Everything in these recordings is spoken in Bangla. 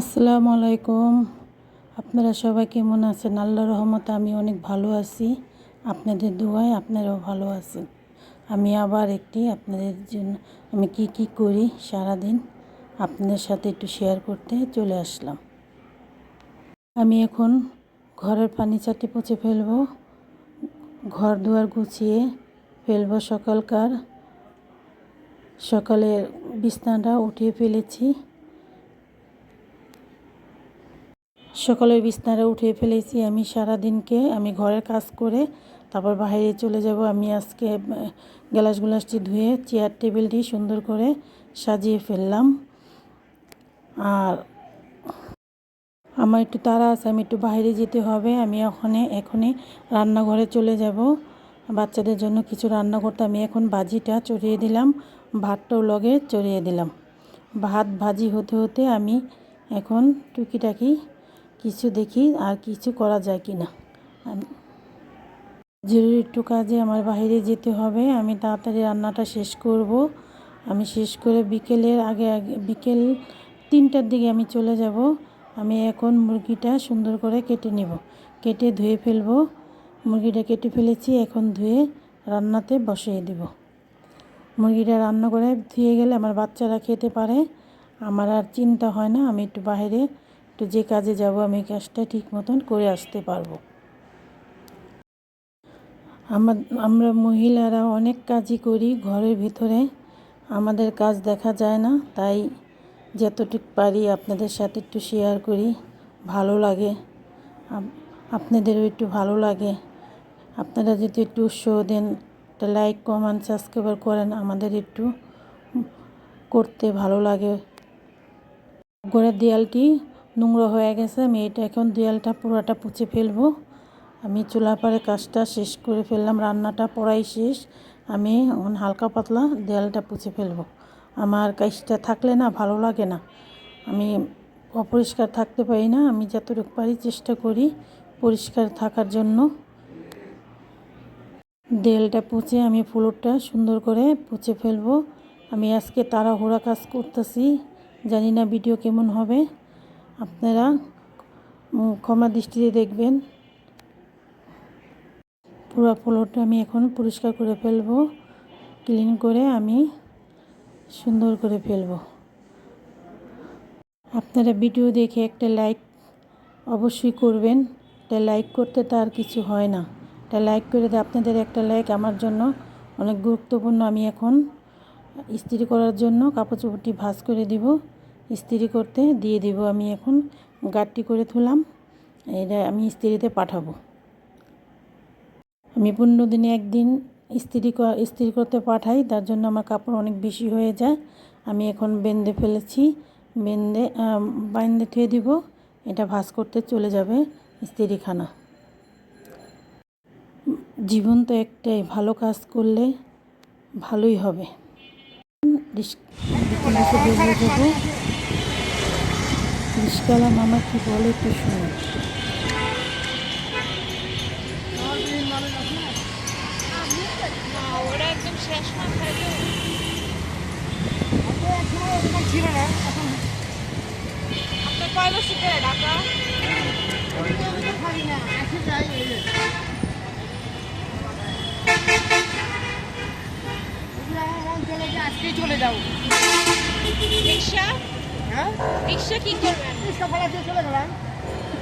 আসসালামু আলাইকুম। আপনারা সবাই কেমন আছেন? আল্লাহ রহমতে আমি অনেক ভালো আছি। আপনাদের দোয়ায় আপনারাও ভালো আছেন। আমি আবার একটি আপনাদের জন্য আমি কি কি করি সারাদিন আপনাদের সাথে একটু শেয়ার করতে চলে আসলাম। আমি এখন ঘরের পানি চাটি পচে ফেলব। ঘর দুয়ার গুছিয়ে ফেলব সকালকার। সকালের বিছনাটা উঠিয়ে ফেলেছি। সকালের বিছনাটা উঠিয়ে ফেলেছি আমি সারা দিনকে আমি ঘরের কাজ করে তারপর বাইরে চলে যাব। আমি আজকে গ্লাস গ্লাসটি ধুয়ে চেয়ার টেবিলটি সুন্দর করে সাজিয়ে ফেললাম। আর আমার একটু তাড়া আছে, আমি একটু বাইরে যেতে হবে। আমি ওখানে, এখনই রান্নাঘরে চলে যাব। বাচ্চাদের জন্য কিছু রান্না করতে আমি এখন ভাজিটা চড়িয়ে দিলাম, ভাতটাও লগে চড়িয়ে দিলাম। ভাত ভাজি হতে হতে আমি এখন টুকিটাকি কিছু দেখি আর কিছু করা যায় কি না জরুরি একটু কাজে আমার বাইরে যেতে হবে। আমি তাড়াতাড়ি রান্নাটা শেষ করব। আমি শেষ করে বিকেলের আগে আগে বিকেল তিনটার দিকে আমি চলে যাব। আমি এখন মুরগিটা সুন্দর করে কেটে নেব। কেটে ধুয়ে ফেলব। মুরগিটা কেটে ফেলেছি। এখন ধুয়ে রান্নাতে বসিয়ে দেব। মুরগিটা রান্না করে ধুয়ে গেলে আমার বাচ্চারা খেতে পারে। আমার আর চিন্তা হয় না। আমি একটু বাইরে তো যে কাজে যাব, আমি কাজটা ঠিক মতন করে আসতে পারব। আমার, আমরা মহিলারা অনেক কাজই করি, ঘরের ভিতরে আমাদের কাজ দেখা যায় না, তাই যতটুকু পারি আপনাদের সাথে একটু শেয়ার করি, ভালো লাগে। আপনাদেরও একটু ভালো লাগে। আপনারা যদি একটু উৎসাহ দেন, একটা লাইক কমেন্ট সাবস্ক্রাইবার করেন, আমাদের একটু করতে ভালো লাগে। ঘরের দেয়ালটি নোংরা হয়ে গেছে, আমি এটা এখন দেয়ালটা পুরোটা পুছে ফেলব। আমি চুলা পারে কাজটা শেষ করে ফেললাম, রান্নাটা পড়াই শেষ। আমি এখন হালকা পাতলা দেয়ালটা পুছে ফেলব। আমার কাজটা থাকলে না ভালো লাগে না। আমি অপরিষ্কার থাকতে পারি না, আমি যতটুকু পারি চেষ্টা করি পরিষ্কার থাকার জন্য। দেয়ালটা পুছে আমি ফ্লোরটা সুন্দর করে পুছে ফেলব। আমি আজকে তাড়াহুড়া কাজ করতেছি, জানি না ভিডিও কেমন হবে। আপনারা ক্ষমা দৃষ্টিতে দেখবেন। পুরো ফ্লোরটা আমি এখন পরিষ্কার করে ফেলব ক্লিন করে আমি সুন্দর করে ফেলব। আপনারা ভিডিও দেখে একটা লাইক অবশ্যই করবেন। একটা লাইক করতে তার কিছু হয় না। একটা লাইক করে দিয়ে আপনাদের একটা লাইক আমার জন্য অনেক গুরুত্বপূর্ণ। আমি এখন ইস্ত্রি করার জন্য কাপড় চোপড়টি ভাজ করে দিব। ইস্ত্রি করতে দিয়ে দিব। আমি এখন গাড়টি করে তুলাম এটা আমি ইস্ত্রিতে পাঠাবো। আমি পনেরো দিনে একদিন ইস্ত্রি ইস্ত্রি করতে পাঠাই। তার জন্য আমার কাপড় অনেক বেশি হয়ে যায়। আমি এখন বেঁধে ফেলেছি। বেঁধে বাইন্দে থুয়ে দিব। এটা ভাজ করতে চলে যাবে ইস্ত্রিখানা। জীবন তো একটাই, ভালো কাজ করলে ভালোই হবে। দেবো রিস্কালা মামা কি বলে একটু শুনুন। ওরা একদম শেষ না খাইলে ছিল না এখন আপনার কয় বছর ধরে ঢাকা না আসে যাই আজকেই চলে যাও। রিক্সা? রিক্সা কি করবেন? রিক্সা ভাড়া দিয়ে চলে গেলাম।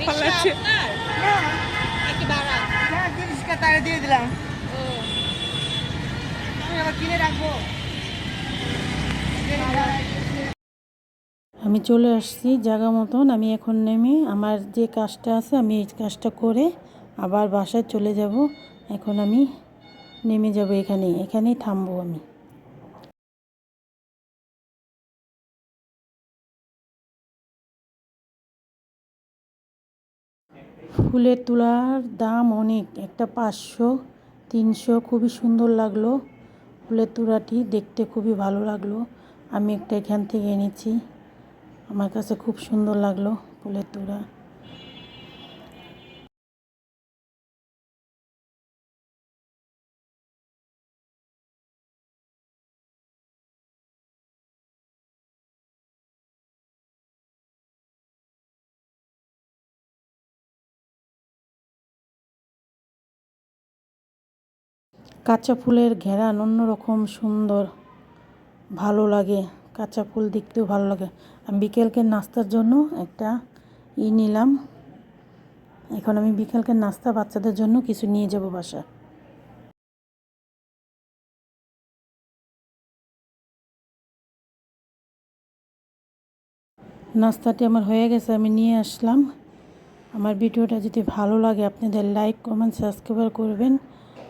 রিক্সা আপনার? নাকি ভাড়া? হ্যাঁ রিক্সা তারে দিয়ে দিলাম। আমি আবার কিনে রাখব। আমি চলে আসছি জায়গা মতন। আমি এখন নেমে আমার যে কাজটা আছে আমি এই কাজটা করে আবার বাসায় চলে যাব। এখন আমি নেমে যাব এখানে। এখানেই থামবো আমি। ফুলের তোলার দাম অনেক। একটা পাঁচশো, তিনশো, খুবই সুন্দর লাগল। ফুলের তোড়াটি দেখতে খুবই ভালো লাগল। আমি একটা এখান থেকে এনেছি। আমার কাছে খুব সুন্দর লাগল ফুলের তোড়া কাঁচা ফুলের ঘেরান অন্যরকম সুন্দর, ভালো লাগে। কাঁচা ফুল দেখতেও ভালো লাগে। আমি বিকেলকে নাস্তার জন্য একটা ই নিলাম। এখন আমি বিকেলকে নাস্তা বাচ্চাদের জন্য কিছু নিয়ে যাব বাসা নাস্তাটি আমার হয়ে গেছে, আমি নিয়ে আসলাম। আমার ভিডিওটা যদি ভালো লাগে, আপনাদের লাইক, কমেন্ট, সাবস্ক্রাইব করবেন।